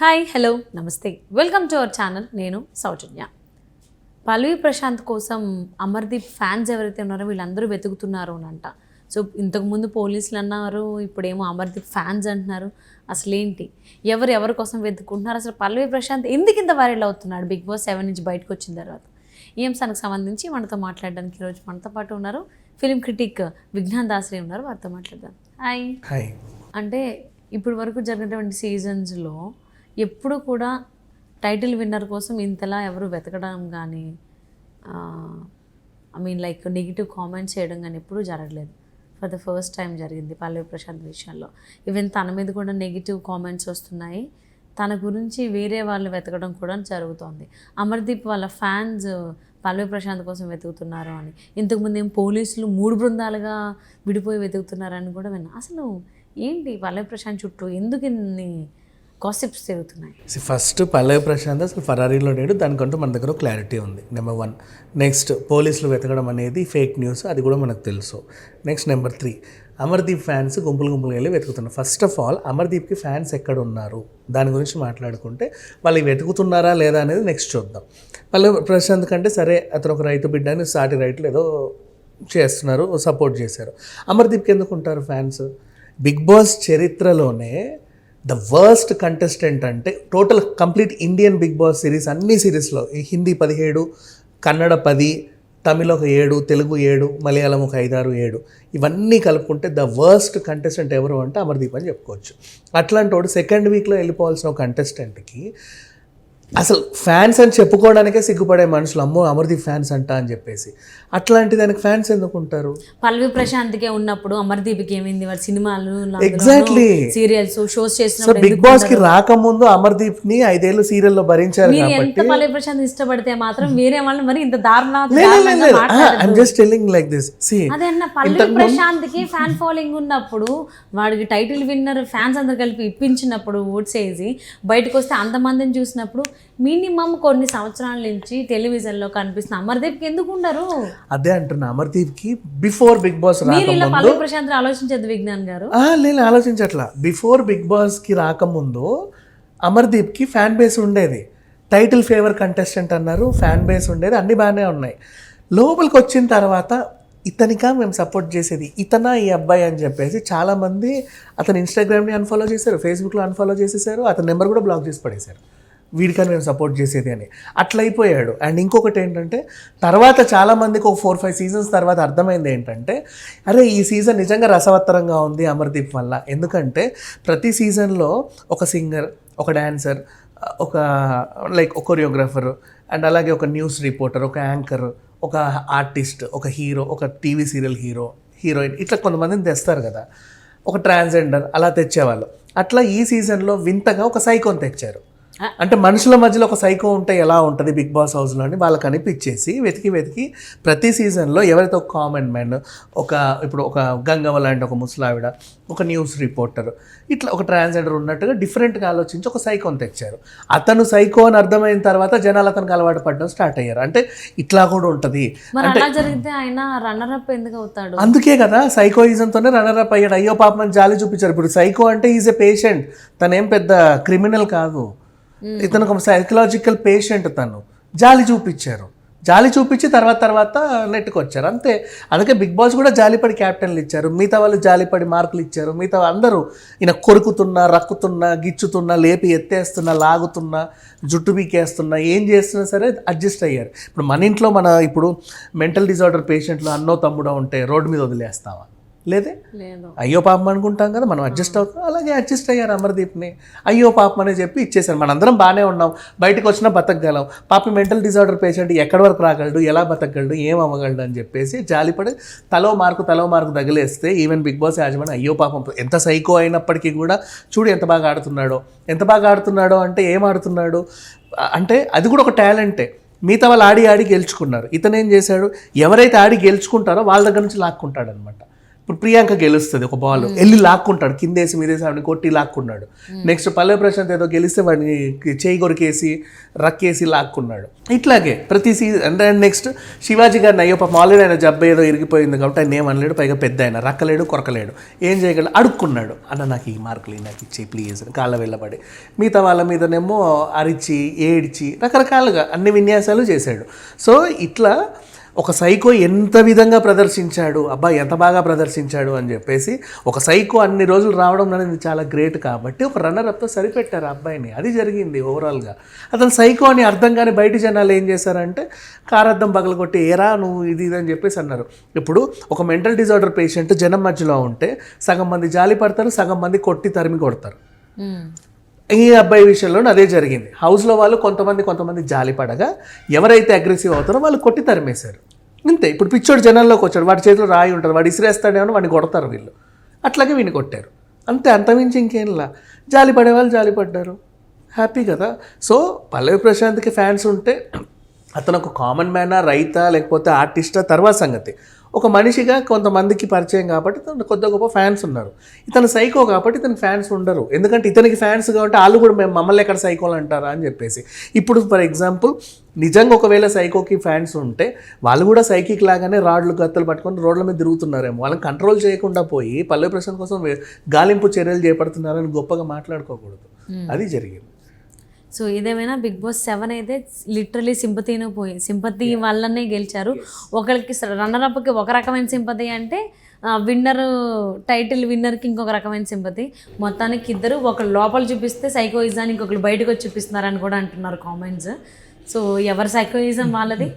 Hi hello నమస్తే. Welcome to our channel నేను సౌజన్య. పల్లవి ప్రశాంత్ కోసం అమర్దీప్ ఫ్యాన్స్ ఎవరైతే ఉన్నారో వీళ్ళందరూ వెతుకుతున్నారు అని అంట. సో ఇంతకుముందు పోలీసులు అన్నారు ఇప్పుడేమో అమర్దీప్ ఫ్యాన్స్ అంటున్నారు. అసలు ఏంటి ఎవరు ఎవరి కోసం వెతుకుంటున్నారు అసలు పల్లవి ప్రశాంత్ ఎందుకు ఇంత వైరల్ అవుతున్నాడు? బిగ్ బాస్ సెవెన్ నుంచి బయటకు వచ్చిన తర్వాత. ఈ అంశానికి సంబంధించి మనతో మాట్లాడడానికి ఈరోజు మనతో పాటు ఉన్నారు. ఫిలిం క్రిటిక్ విజ్ఞాన్ దాసరి ఉన్నారు. వారితో మాట్లాడదాం. హాయ్ హాయ్ అంటే ఇప్పటి వరకు జరిగినటువంటి సీజన్స్లో ఎప్పుడు కూడా టైటిల్ విన్నర్ కోసం ఇంతలా ఎవరు వెతకడం కానీ I mean like negative comments చేయడం కానీ ఎప్పుడూ జరగలేదు. ఫర్ ద ఫస్ట్ టైం జరిగింది పల్లవి ప్రశాంత్ విషయంలో. ఈవెన్ తన మీద కూడా నెగిటివ్ కామెంట్స్ వస్తున్నాయి. తన గురించి వేరే వాళ్ళు వెతకడం కూడా జరుగుతోంది. అమర్దీప్ వాళ్ళ ఫ్యాన్స్ పల్లవి ప్రశాంత్ కోసం వెతుకుతున్నారు అని. ఇంతకుముందు ఏం పోలీసులు మూడు బృందాలుగా విడిపోయి వెతుకుతున్నారని కూడా విన్నా. అసలు ఏంటి పల్లవి ప్రశాంత్ చుట్టూ ఎందుకు ఇన్ని గాసిప్స్ తిరుగుతున్నాయి. ఫస్ట్ పల్లవి ప్రశాంత్ అసలు ఫరారీలో లేడు. దానికంటూ మన దగ్గర క్లారిటీ ఉంది. నెంబర్ వన్ నెక్స్ట్ పోలీసులు వెతకడం అనేది ఫేక్ న్యూస్ అది కూడా మనకు తెలుసు. Next number three Amardeep fans గుంపులు గుంపులు వెళ్ళి వెతుకుతున్నారు. ఫస్ట్ ఆఫ్ ఆల్ అమర్దీప్కి ఫ్యాన్స్ ఎక్కడ ఉన్నారు దాని గురించి మాట్లాడుకుంటే వాళ్ళు వెతుకుతున్నారా లేదా అనేది నెక్స్ట్ చూద్దాం. పల్లవి ప్రశాంత్ కంటే సరే అతను ఒక రైతు బిడ్డ అని సాటి రైతులు ఏదో చేస్తున్నారు సపోర్ట్ చేశారు. అమర్దీప్కి ఎందుకు ఉంటారు ఫ్యాన్స్ బిగ్ బాస్ చరిత్రలోనే ద వర్స్ట్ కంటెస్టెంట్ అంటే total complete Indian Bigg Boss series అన్ని సిరీస్లో ఈ హిందీ పదిహేడు కన్నడ పది తమిళ ఒక ఏడు తెలుగు ఏడు మలయాళం ఒక ఐదారు ఏడు. ఇవన్నీ కలుపుకుంటే ద వర్స్ట్ కంటెస్టెంట్ ఎవరు అంటే అమర్దీప్ అని చెప్పుకోవచ్చు. అట్లాంటి వాడు సెకండ్ వీక్లో వెళ్ళిపోవాల్సిన ఒక కంటెస్టెంట్కి అసలు ఫ్యాన్స్ అని చెప్పుకోవడానికే సిగ్గుపడే మనుషులు అమ్మో అమర్దీప్ ఫ్యాన్స్ అంట అని చెప్పేసి. అట్లాంటి దానికి ఫ్యాన్స్ ఎందుకు ఉంటారు? పల్లవి ప్రశాంత్కే ఉన్నప్పుడు అమర్దీప్కి ఏమైంది? వాడు సినిమాలు Exactly. సీరియల్స్ షోస్ చేసినప్పుడు బిగ్ బాస్కి రాకముందు అమర్దీప్ని ఐదేళ్ళు సీరియల్లో భరించారు మీరు కాబట్టి. ఎంత పల్లవి ప్రశాంత్ ఇష్టపడితే మాత్రం వేరే వాళ్ళు మరి ఇంత దారుణ just telling like this see అదే అన్న పల్లవి ప్రశాంత్కి ఫ్యాన్ ఫాలోయింగ్ ఉన్నప్పుడు వాడికి టైటిల్ విన్నర్ ఫ్యాన్స్ అందరు కలిపి ఇప్పించినప్పుడు ఓట్స్ వేసి బయటకు వస్తే అంతమందిని చూసినప్పుడు మినిమం కొన్ని సంవత్సరాల నుంచి టెలివిజన్లో కనిపిస్తున్న అమర్దీప్కి ఎందుకు ఉండరు? అదే అంటున్నా అమర్దీప్కి బిఫోర్ బిగ్ బాస్ మీరు ఇలా రాకముందు పల్లవి ప్రశాంత్ ఆలోచించద్దు విజ్ఞాన్ గారు. నేను ఆలోచించట్లా. బిఫోర్ బిగ్ బాస్కి రాకముందు అమర్దీప్కి ఫ్యాన్ బేస్ ఉండేది. టైటిల్ ఫేవర్ కంటెస్టెంట్ అన్నారు ఫ్యాన్ బేస్ ఉండేది అన్ని బాగానే ఉన్నాయి. లోపలికి వచ్చిన తర్వాత ఇతనికా మేము సపోర్ట్ చేసేది ఇతనా ఈ అబ్బాయి అని చెప్పేసి చాలామంది అతను ఇన్స్టాగ్రామ్ని అన్ఫాలో చేశారు ఫేస్బుక్లో అన్ఫాలో చేసేసారు అతని నెంబర్ కూడా బ్లాక్ చేసి పడేశారు. వీడికని మేము సపోర్ట్ చేసేది అని. అట్లా అయిపోయాడు. అండ్ ఇంకొకటి ఏంటంటే తర్వాత చాలామందికి ఒక ఫోర్ ఫైవ్ సీజన్స్ తర్వాత అర్థమైంది ఏంటంటే అరే ఈ సీజన్ నిజంగా రసవత్తరంగా ఉంది అమర్దీప్ వల్ల. ఎందుకంటే ప్రతి సీజన్లో ఒక సింగర్ ఒక డాన్సర్ ఒక లైక్ ఒక కొరియోగ్రాఫర్ అండ్ అలాగే ఒక న్యూస్ రిపోర్టర్ ఒక యాంకర్ ఒక ఆర్టిస్ట్ ఒక హీరో ఒక టీవీ సీరియల్ హీరో హీరోయిన్ ఇట్లా కొంతమందిని తెస్తారు కదా. ఒక ట్రాన్స్జెండర్ అలా తెచ్చేవాళ్ళు. అట్లా ఈ సీజన్లో వింతగా ఒక సైకోన్ తెచ్చారు. అంటే మనుషుల మధ్యలో ఒక సైకో ఉంటే ఎలా ఉంటుంది బిగ్ బాస్ హౌస్లో అని వాళ్ళకి అనిపించేసి వెతికి వెతికి ప్రతి సీజన్లో ఎవరైతే ఒక కామన్ మ్యాన్ ఒక ఇప్పుడు ఒక గంగవ్వ లాంటి ఒక ముసలావిడ ఒక న్యూస్ రిపోర్టర్ ఇట్లా ఒక ట్రాన్స్జెండర్ ఉన్నట్టుగా డిఫరెంట్గా ఆలోచించి ఒక సైకోని తెచ్చారు. అతను సైకో అని అర్థమైన తర్వాత జనాలు అతనికి అలవాటు పడడం స్టార్ట్ అయ్యారు. అంటే ఇట్లా కూడా ఉంటుంది. మరి అలా జరిగితే ఆయన రన్నర్ అప్ ఎందుకు అవుతాడు? అందుకే కదా సైకోయిజంతోనే రన్నర్ అప్ అయ్యాడు. అయ్యో పాపం జాలి చూపించారు. ఇప్పుడు సైకో అంటే ఈజ్ ఎ పేషెంట్. తనేం పెద్ద క్రిమినల్ కాదు. ఇతను ఒక సైకలాజికల్ పేషెంట్ తను. జాలి చూపించారు జాలి చూపించి తర్వాత తర్వాత నెట్టుకొచ్చారు. అంతే. అందుకే బిగ్ బాస్ కూడా జాలిపడి క్యాప్టెన్లు ఇచ్చారు. మిగతా వాళ్ళు జాలిపడి మార్కులు ఇచ్చారు. మిగతా అందరూ ఈయన కొరుకుతున్నా రక్కుతున్నా గిచ్చుతున్నా లేపి ఎత్తేస్తున్నా లాగుతున్నా జుట్టు పీకేస్తున్నా ఏం చేస్తున్నా సరే అడ్జస్ట్ అయ్యారు. ఇప్పుడు మన ఇంట్లో మన ఇప్పుడు మెంటల్ డిజార్డర్ పేషెంట్లు అన్నో తమ్ముడో ఉంటే రోడ్డు మీద వదిలేస్తావా? లేదే? లేదు. అయ్యో పాపం అనుకుంటాం కదా మనం అడ్జస్ట్ అవుతాం. అలాగే అడ్జస్ట్ అయ్యారు అమర్దీప్ని. అయ్యో పాపం అని చెప్పి ఇచ్చేసారు మనందరం బాగానే ఉన్నాం. బయటకు వచ్చినా బతకగలం. పాప మెంటల్ డిజార్డర్ పేషెంట్ ఎక్కడి వరకు రాగలడు ఎలా బతకగలడు ఏం అవ్వగలడు అని చెప్పేసి జాలిపడి తలో మార్కు తలో మార్కు తగిలేస్తే ఈవెన్ బిగ్ బాస్ యాజమాన్ అయ్యో పాపం ఎంత సైకో అయినప్పటికీ కూడా చూడు ఎంత బాగా ఆడుతున్నాడో. ఎంత బాగా ఆడుతున్నాడో అంటే ఏం ఆడుతున్నాడు? అంటే అది కూడా ఒక టాలెంటే. మిగతా వాళ్ళు ఆడి ఆడి గెలుచుకున్నారు. ఇతను ఏం చేశాడు? ఎవరైతే ఆడి గెలుచుకుంటారో వాళ్ళ దగ్గర నుంచి లాక్కుంటాడు అనమాట ఇప్పుడు ప్రియాంక గెలుస్తుంది ఒక బాల్ వెళ్ళి లాక్కుంటాడు కిందేసి మీదేసి ఆవిడని కొట్టి లాక్కున్నాడు నెక్స్ట్ పల్లె ప్రశాంత్ ఏదో గెలిస్తే వాడిని చేయి కొరికేసి రక్కేసి లాక్కున్నాడు ఇట్లాగే ప్రతి సీజన్ అంటే నెక్స్ట్ శివాజీ గారిని అయ్యో పాపం ఆల్రెడీ ఆయన జబ్బు ఏదో ఇరిగిపోయింది కాబట్టి ఆయన ఏమనలేడు పైగా పెద్ద ఆయన. రక్కలేడు కొరకలేడు. ఏం చేయగలడు అడుక్కున్నాడు. అన్న నాకు ఈ మార్కులు నాకు ఇచ్చి ప్లీజ్ కాళ్ళ వెళ్ళబడి. మిగతా వాళ్ళ మీదనేమో అరిచి ఏడ్చి రకరకాలుగా అన్ని విన్యాసాలు చేశాడు. సో ఇట్లా ఒక సైకో ఎంత విధంగా ప్రదర్శించాడు? అబ్బాయి ఎంత బాగా ప్రదర్శించాడు అని చెప్పేసి ఒక సైకో అన్ని రోజులు రావడం అనేది చాలా గ్రేట్ కాబట్టి ఒక రన్నర్ అప్తో సరిపెట్టారు అబ్బాయిని. అది జరిగింది ఓవరాల్గా అతను సైకో అని అర్థం కానీ బయట జనాలు ఏం చేశారంటే కారద్దం పగలగొట్టి ఏరా నువ్వు ఇది ఇది అని చెప్పేసి అన్నారు. ఇప్పుడు ఒక మెంటల్ డిజార్డర్ పేషెంట్ జనం మధ్యలో ఉంటే సగం మంది జాలి పడతారు సగం మంది కొట్టి తరిమి కొడతారు. ఈ అబ్బాయి విషయంలో అదే జరిగింది. హౌస్లో వాళ్ళు కొంతమంది కొంతమంది జాలి పడగా ఎవరైతే అగ్రెసివ్ అవుతారో వాళ్ళు కొట్టి తరిమేశారు. అంతే ఇప్పుడు పిచ్చోడు జనాల్లోకి వచ్చాడు. వాడి చేతిలో రాయి ఉంటుంది. వాడు ఇసిరేస్తాడేమో వాడిని కొడతారు వీళ్ళు. అట్లాగే వీని కొట్టారు. అంతే. అంతమించి ఇంకేంలా? జాలి పడే వాళ్ళు జాలి పడ్డారు. హ్యాపీ కదా. సో పల్లవి ప్రశాంత్కి ఫ్యాన్స్ ఉంటే అతను ఒక కామన్ మ్యానా రైతా లేకపోతే ఆర్టిస్టా తర్వాత సంగతి. ఒక మనిషిగా కొంతమందికి పరిచయం కాబట్టి తను కొద్ది గొప్ప ఫ్యాన్స్ ఉన్నారు. ఇతను సైకో కాబట్టి ఇతనికి ఫ్యాన్స్ ఉండరు. ఎందుకంటే ఇతనికి ఫ్యాన్స్ కాబట్టి వాళ్ళు కూడా మేము మమ్మల్ని ఎక్కడ సైకోలు అంటారా అని చెప్పేసి. ఇప్పుడు ఫర్ ఎగ్జాంపుల్ నిజంగా ఒకవేళ సైకోకి ఫ్యాన్స్ ఉంటే వాళ్ళు కూడా సైకిక్ లాగానే రాడ్లు గత్తలు పట్టుకొని రోడ్ల మీద తిరుగుతున్నారేమో. వాళ్ళని కంట్రోల్ చేయకుండా పోయి పల్లె ప్రశాంత్ కోసం గాలింపు చర్యలు చేపడుతున్నారని గొప్పగా మాట్లాడుకోకూడదు. అది జరిగింది. సో ఏదేమైనా బిగ్ బాస్ సెవెన్ అయితే లిటరలీ సింపతినే పోయి సింపతి వల్లనే గెలిచారు. ఒకరికి రన్నర్ అప్కి ఒక రకమైన సింపతి అంటే విన్నర్ టైటిల్ విన్నర్కి ఇంకొక రకమైన సింపతి. మొత్తానికి ఇద్దరు ఒకరు లోపల చూపిస్తే సైకోయిజాన్ని ఇంకొకరు బయటకు వచ్చి చూపిస్తున్నారని కూడా అంటున్నారు కామెంట్స్ సో ఎవరి సైకోయిజం వాళ్ళది?